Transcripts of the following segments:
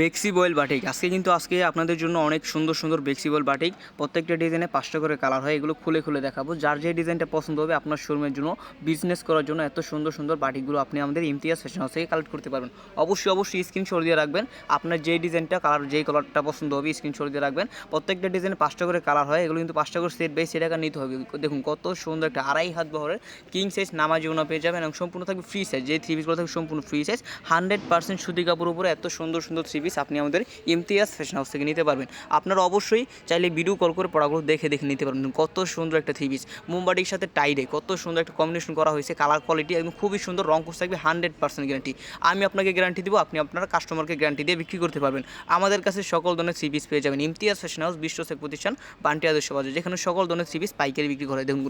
বেক্সি boil batik. আজকে কিন্তু আজকে আপনাদের জন্য অনেক সুন্দর সুন্দর বেক্সি বয়েল বাটিক। প্রত্যেকটা ডিজাইনে পাঁচটা করে কালার হয়, এগুলো খুলে খুলে দেখাবো। যার যে ডিজাইনটা পছন্দ হবে আপনার শোরুমের জন্য বিজনেস করার জন্য এত সুন্দর সুন্দর বাটিকগুলো আপনি আমাদের ইমতিয়াজ ফ্যাশন হাউস থেকে কালেক্ট করতে পারবেন। অবশ্যই অবশ্যই স্ক্রিনশট দিয়ে রাখবেন। আপনার যেই ডিজাইনটা কালার যেই কালারটা পছন্দ হবে স্ক্রিনশট দিয়ে রাখবেন। প্রত্যেকটা ডিজাইনে পাঁচটা করে কালার হয়, এগুলো কিন্তু পাঁচটা করে সেট বাই সেট টাকা নিতে হবে। দেখুন, কত সুন্দর একটা আড়াই হাত বহরের কিং সাইজ নামাজি ওনা পেয়ে যাবেন এবং সম্পূর্ণ থাকবে ফ্রি সাইজ যে থ্রি পিসগুলো থাকবে সম্পূর্ণ ফ্রি সাইজ হান্ড্রেড পার্সেন্ট সুতি কাপড় উপরে এত সুন্দর সুন্দর থ্রি পিস আপনি আমাদের ইমতিয়াজ ফ্যাশন হাউস থেকে নিতে পারবেন। আপনারা অবশ্যই চাইলে ভিডিও কল করে পড়াগুলো দেখে দেখে নিতে পারবেন। কত সুন্দর একটা থ্রি পিস মুম্বাটির সাথে টাইডে কত সুন্দর একটা কম্বিনেশন করা হয়েছে। কালার কোয়ালিটি একদম খুবই সুন্দর, রং কোর্স থাকবে হান্ড্রেড পার্সেন্ট গ্যারান্টি আমি আপনাকে গ্যারান্টি দেবো, আপনি আপনার কাস্টমারকে গ্যারান্টি দিয়ে বিক্রি করতে পারবেন। আমাদের কাছে সকল ধরনের থ্রি পিস পেয়ে যাবেন। ইমতিয়াজ ফ্যাশন হাউস বিশ্বসেক প্রতিষ্ঠান, বান্টি আদর্শ বাজার। যেখানে সকল ধরনের থ্রি পিস পাইকারি বিক্রি করে দেখুন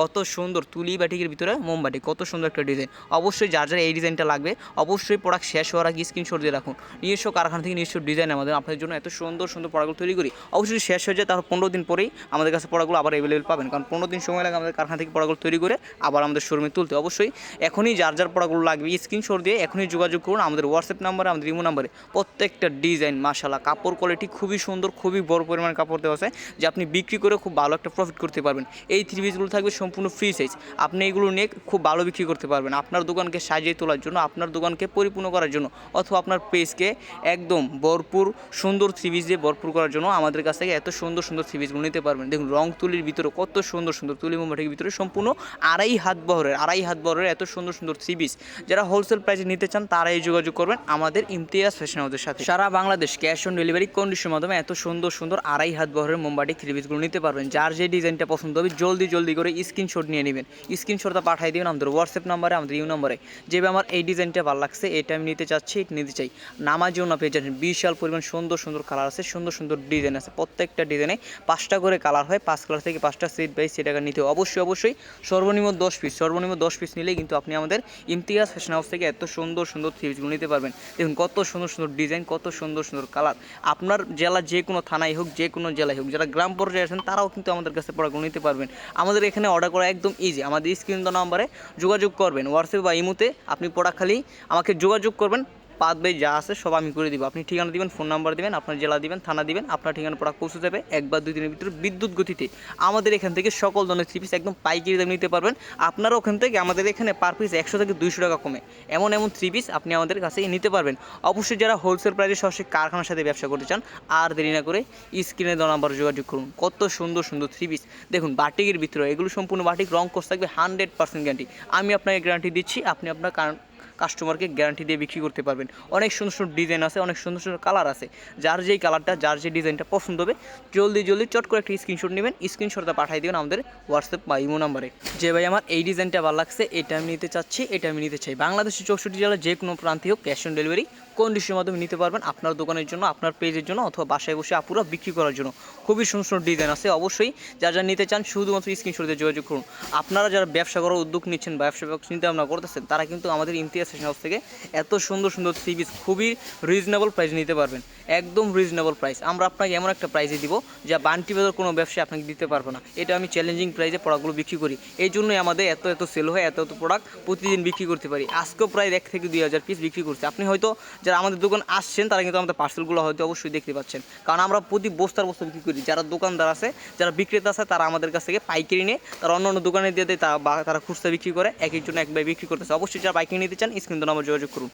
কত সুন্দর তুলি বাটিকের ভিতরে মোমবাটি কত সুন্দর একটা ডিজাইন অবশ্যই যার যার এই ডিজাইনটা লাগবে, অবশ্যই প্রোডাক্ট শেষ হওয়ার আগে স্ক্রিনশট দিয়ে রাখুন। নিজস্ব কারখানা থেকে নিজস্ব ডিজাইন আমাদের। আপনাদের জন্য এত সুন্দর সুন্দর পড়াগুলো তৈরি করি। অবশ্যই শেষ হয়ে যায়, তারপর পনেরো দিন পরেই আমাদের কাছে পড়াগুলো আবার অ্যাভেলেবেল পাবেন। কারণ পনেরো দিন সময় লাগে আমাদের কারখানা থেকে পড়াগুলো তৈরি করে আবার আমাদের শোরুমে তুলতে। অবশ্যই এখনই যার যার পড়াগুলো লাগবে স্ক্রিনশট দিয়ে এখনই যোগাযোগ করুন আমাদের হোয়াটসঅ্যাপ নাম্বারে আমাদের ইমো নাম্বারে প্রত্যেকটা ডিজাইন মাশাল্লাহ কাপড় কোয়ালিটি খুবই সুন্দর, খুবই বড় পরিমাণ কাপড় দেওয়া আছে, যে আপনি বিক্রি করে খুব ভালো একটা প্রফিট করতে পারবেন। এই থ্রি পিসগুলো থাকবে সম্পূর্ণ ফ্রি সাইজ আপনি এগুলো নিয়ে খুব ভালো বিক্রি করতে পারবেন। আপনার দোকানকে সাজিয়ে তোলার জন্য, আপনার দোকানকে পরিপূর্ণ করার জন্য, অথবা আপনার পেজকে একদম ভরপুর, সুন্দর পিস দিয়ে ভরপুর করার জন্য আমাদের কাছ থেকে এত সুন্দর সুন্দর পিসগুলো নিতে পারবেন। দেখুন, রং তুলির ভিতরে কত সুন্দর সুন্দর তুলি মোমবাটির ভিতরে সম্পূর্ণ আড়াই হাত বহরের, আড়াই হাত বহরের এত সুন্দর সুন্দর পিস যারা হোলসেল প্রাইসে নিতে চান, তারাই যোগাযোগ করবেন আমাদের ইমতিয়াজ ফ্যাশন হাউসের সাথে। সারা বাংলাদেশ ক্যাশ অন ডেলিভারি কন্ডিশনের মাধ্যমে এত সুন্দর সুন্দর আড়াই হাত বহরের মোমবাটি থ্রি নিতে পারবেন। যার যে ডিজাইনটা পছন্দ হবে, জলদি জলদি করে স্ক্রিনশট নিয়ে নেবেন। স্ক্রিনশটটা পাঠিয়ে দিবেন আমাদের হোয়াটসঅ্যাপ নাম্বারে আমাদের ইউ নম্বরে যেভাবে আমার এই ডিজাইনটা ভালো লাগছে, এটা আমি নিতে চাচ্ছি, নিতে চাই। নামাজিও না পেয়ে যাচ্ছেন। বিশাল পরিমাণ সুন্দর সুন্দর কালার আছে, সুন্দর সুন্দর ডিজাইন আছে। প্রত্যেকটা ডিজাইনে পাঁচটা করে কালার হয়, পাঁচ কালার থেকে পাঁচটা সিট বাই সেট টাকা নিতে। অবশ্যই অবশ্যই সর্বনিম্ন দশ পিস সর্বনিম্ন দশ পিস নিলেই কিন্তু আপনি আমাদের ইমতিয়াজ ফ্যাশন হাউস থেকে এত সুন্দর সুন্দর থ্রি নিতে পারবেন। দেখুন কত সুন্দর সুন্দর ডিজাইন কত সুন্দর সুন্দর কালার আপনার জেলা যে কোনো থানায় হোক, যে কোনো জেলায় হোক, যারা গ্রাম পর্যায়ে আছেন, তারাও কিন্তু আমাদের কাছে প্রোডাক্টগুলো নিতে পারবেন। আমাদের এখানে অর্ডার করা একদম ইজি আমাদের স্ক্রিন নাম্বারে যোগাযোগ করবেন। হোয়াটসঅ্যাপ বা ইমুতে আপনি প্রোডাক্ট খালি আমাকে যোগাযোগ করবেন। পাত বাই যা আছে সব আমি করে দিব। আপনি ঠিকানা দিবেন, ফোন নাম্বার দিবেন, আপনার জেলা দিবেন, থানা দিবেন, আপনার ঠিকানা প্রোডাক্ট পৌঁছে যাবে এক বা দুই দিনের ভিতরে বিদ্যুৎ গতিতে। আমাদের এখান থেকে সকল ধরনের থ্রি পিস একদম পাইকারি দামে নিতে পারবেন। আপনারা ওখান থেকে আমাদের এখানে পার পিস একশো থেকে দুইশো টাকা কমে। এমন এমন থ্রি পিস আপনি আমাদের কাছে নিতে পারবেন। অবশ্যই যারা হোলসেল প্রাইসে সরাসরি কারখানার সাথে ব্যবসা করতে চান, আর দেরি না করে স্ক্রিনে দেওয়া নাম্বার যোগাযোগ করুন। কত সুন্দর সুন্দর থ্রি পিস দেখুন, বাটিকের ভিতরে, এগুলো সম্পূর্ণ বাটিক, রং কোর্স থাকবে হান্ড্রেড পার্সেন্ট গ্যারান্টি আমি আপনাকে গ্যারান্টি দিচ্ছি, আপনি আপনার কারণ কাস্টমারকে গ্যারান্টি দিয়ে বিক্রি করতে পারবেন। অনেক সুন্দর সুন্দর ডিজাইন আছে, অনেক সুন্দর সুন্দর কালার আছে। যার যেই কালারটা, যার যে ডিজাইনটা পছন্দ হবে, জলদি জলদি চট করে একটা স্ক্রিনশট নেবেন স্ক্রিনশটটা পাঠিয়ে দেবেন আমাদের হোয়াটসঅ্যাপ বা ইমো নাম্বারে যে ভাই, আমার এই ডিজাইনটা ভালো লাগছে, এটা আমি নিতে চাচ্ছি, এটা আমি নিতে চাই। বাংলাদেশের চৌষট্টি জেলার যে কোনো প্রান্তে হোক ক্যাশ অন ডেলিভারি কন্ডিশনের মাধ্যমে নিতে পারবেন আপনার দোকানের জন্য, আপনার পেজের জন্য অথবা বাসায় বসে আপুরা বিক্রি করার জন্য। খুবই সুন্দর সুন্দর ডিজাইন আছে, অবশ্যই যারা যারা নিতে চান শুধুমাত্র স্ক্রিনশট যোগাযোগ করুন। আপনারা যারা ব্যবসা করার উদ্যোগ নিচ্ছেন ব্যবসা চিন্তা ভাবনা করতেছেন, তারা কিন্তু আমাদের ইমতিয়াজ ফ্যাশন হাউস থেকে এত সুন্দর সুন্দর পিস খুবই রিজনেবল প্রাইস নিতে পারবেন। একদম রিজনেবল প্রাইস আমরা আপনাকে এমন একটা প্রাইসে দিব যা বান্টি বাজার কোনো ব্যবসা আপনাকে দিতে পারব না। এটা আমি চ্যালেঞ্জিং প্রাইসে প্রোডাক্টগুলো বিক্রি করি। এই জন্যই আমাদের এত এত সেল হয়, এত এত প্রোডাক্ট প্রতিদিন বিক্রি করতে পারি। আজকেও প্রায় এক থেকে দুই হাজার পিস বিক্রি করছে। আপনি হয়তো যারা আমাদের দোকান আসছেন, তারা কিন্তু আমাদের পার্সেলগুলো হয়তো অবশ্যই দেখতে পাচ্ছেন। কারণ আমরা প্রতি বস্তার বস্তা বিক্রি করি। যারা দোকানদার আছে, যারা বিক্রেতা আছে, তারা আমাদের কাছ থেকে পাইকারি নিয়ে, তারা অন্য অন্য দোকানে দিয়ে দেয় তা বা, তারা খুচরা বিক্রি করে, এক একজন এক বিক্রি করতেছে। অবশ্যই যারা পাইকারি নিতে চান স্ক্রিন নাম্বার যোগাযোগ করুন